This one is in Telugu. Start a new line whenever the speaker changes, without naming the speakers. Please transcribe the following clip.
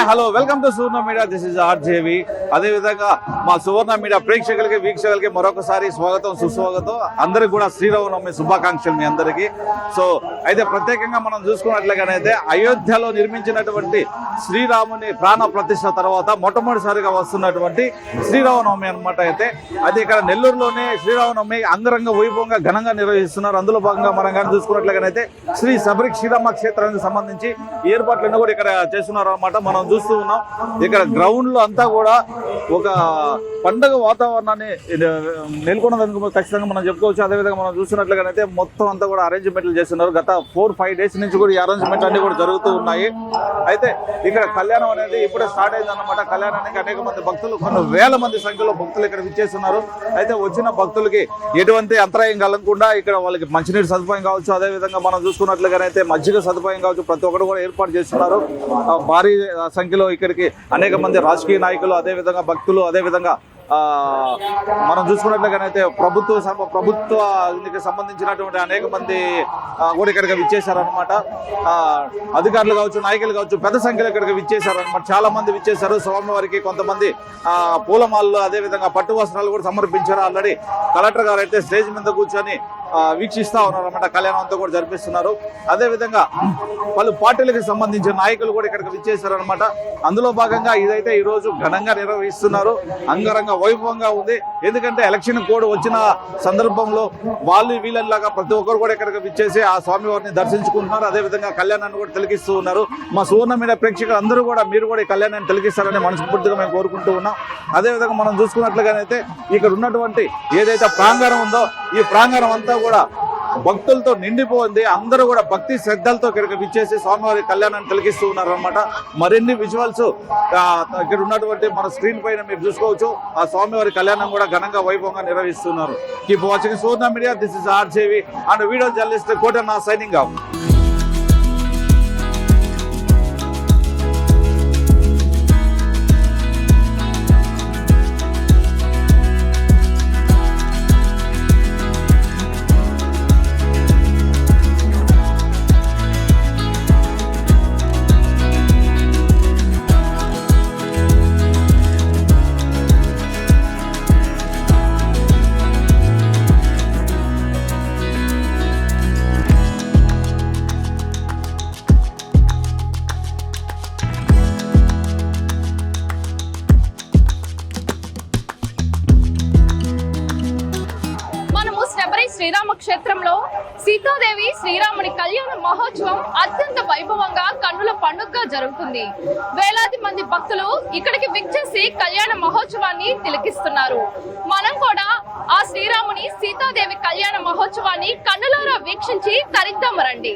Hi, hello, welcome to Surna Media. This is RJV. అదేవిధంగా మా సువర్ణ మీడియా ప్రేక్షకులకి వీక్షకులకి మరొకసారి స్వాగతం సుస్వాగతం. అందరికి కూడా శ్రీరామనవమి శుభాకాంక్షలు మీ అందరికీ. సో అయితే ప్రత్యేకంగా మనం చూసుకున్నట్లుగానైతే అయోధ్యలో నిర్మించినటువంటి శ్రీరాముని ప్రాణ ప్రతిష్ట తర్వాత మొట్టమొదటిసారిగా వస్తున్నటువంటి శ్రీరామనవమి అనమాట అయితే. అది ఇక్కడ నెల్లూరులోనే శ్రీరామనవమి అంగరంగ వైభవంగా ఘనంగా నిర్వహిస్తున్నారు. అందులో భాగంగా మనం కానీ చూసుకున్నట్లుగానైతే శ్రీ శబరి శ్రీరామ క్షేత్రానికి సంబంధించి ఏర్పాట్లన్నీ కూడా ఇక్కడ చేస్తున్నారు అనమాట మనం చూస్తూ ఉన్నాం. ఇక్కడ గ్రౌండ్లో అంతా కూడా ఒక పండగ వాతావరణాన్ని నెలకొన్నదని ఖచ్చితంగా మనం చెప్పుకోవచ్చు. అదేవిధంగా మనం చూసినట్లుగానైతే మొత్తం అంతా కూడా అరేంజ్మెంట్లు చేస్తున్నారు. గత ఫోర్ ఫైవ్ డేస్ నుంచి కూడా ఈ అరేంజ్మెంట్ అన్ని కూడా జరుగుతూ ఉన్నాయి. అయితే ఇక్కడ కళ్యాణం అనేది ఇప్పుడే స్టార్ట్ అయింది అనమాట కళ్యాణానికి అనేక మంది భక్తులు కొన్ని వేల మంది సంఖ్యలో భక్తులు ఇక్కడ విచ్చేస్తున్నారు. అయితే వచ్చిన భక్తులకి ఎటువంటి అంతరాయం కలగకుండా ఇక్కడ వాళ్ళకి మంచినీటి సదుపాయం కావచ్చు. అదే విధంగా మనం చూసుకున్నట్లుగానైతే మజ్జిగ సదుపాయం కావచ్చు. ప్రతి ఒక్కరు కూడా ఏర్పాటు చేస్తున్నారు. భారీ సంఖ్యలో ఇక్కడికి అనేక మంది రాజకీయ నాయకులు అదే విధంగా భక్తులు అదే విధంగా మనం చూసుకున్నట్లుగానైతే ప్రభుత్వ సమ- ప్రభుత్వానికి సంబంధించినటువంటి అనేక మంది కూడా ఇక్కడికి విచ్చేశారనమాట అధికారులు కావచ్చు నాయకులు కావచ్చు పెద్ద సంఖ్యలో ఇక్కడికి విచ్చేశారనమాట చాలా మంది విచ్చేశారు. స్వామివారికి కొంతమంది పూలమాలలు అదే విధంగా పట్టు వస్త్రాలు కూడా సమర్పించారు ఆల్రెడీ. కలెక్టర్ గారు అయితే స్టేజ్ మీద కూర్చొని వీక్షిస్తా ఉన్నారన్నమాట. కళ్యాణం అంతా కూడా జరిపిస్తున్నారు. అదే విధంగా పలు పార్టీలకు సంబంధించిన నాయకులు కూడా ఇక్కడికి విచ్చేశారనమాట అందులో భాగంగా ఇదైతే ఈరోజు ఘనంగా నిర్వహిస్తున్నారు. అంగరంగ వైభవంగా ఉంది. ఎందుకంటే ఎలక్షన్ కోడ్ వచ్చిన సందర్భంలో వాళ్ళు వీళ్ళలాగా ప్రతి ఒక్కరు కూడా ఇక్కడికి విచ్చేసి ఆ స్వామివారిని దర్శించుకుంటున్నారు. అదే విధంగా కళ్యాణాన్ని కూడా తిలకిస్తూ ఉన్నారు. మా సువర్ణ మీద ప్రేక్షకులు అందరూ కూడా మీరు కూడా ఈ కళ్యాణాన్ని తిలకిస్తారని మనస్ఫూర్తిగా మేము కోరుకుంటూ ఉన్నాం. అదే విధంగా మనం చూసుకున్నట్లుగానైతే ఇక్కడ ఉన్నటువంటి ఏదైతే ప్రాంగణం ఉందో ఈ ప్రాంగణం అంతా కూడా భక్తులతో నిండిపోయింది. అందరూ కూడా భక్తి శ్రద్ధలతో ఇక్కడికి విచ్చేసి స్వామివారి కళ్యాణాన్ని తిలకిస్తూ ఉన్నారు అనమాట మరిన్ని విజువల్స్ ఇక్కడ ఉన్నటువంటి మన స్క్రీన్ పైన మీరు చూసుకోవచ్చు. ఆ స్వామివారి కళ్యాణం కూడా ఘనంగా వైభవంగా నిర్వహిస్తున్నారు. Keep watching Swarna media this is RJV and video journalist కోట నా సైనింగ్ ఆఫ్
క్షేత్రంలో సీతాదేవి శ్రీరాముని కళ్యాణ మహోత్సవం అత్యంత వైభవంగా కన్నుల పండుగగా జరుగుతుంది. వేలాది మంది భక్తులు ఇక్కడికి విచ్చేసి కళ్యాణ మహోత్సవాన్ని తిలకిస్తున్నారు. మనం కూడా ఆ శ్రీరాముని సీతాదేవి కళ్యాణ మహోత్సవాన్ని కన్నులారా వీక్షించి తరిద్దాం రండి.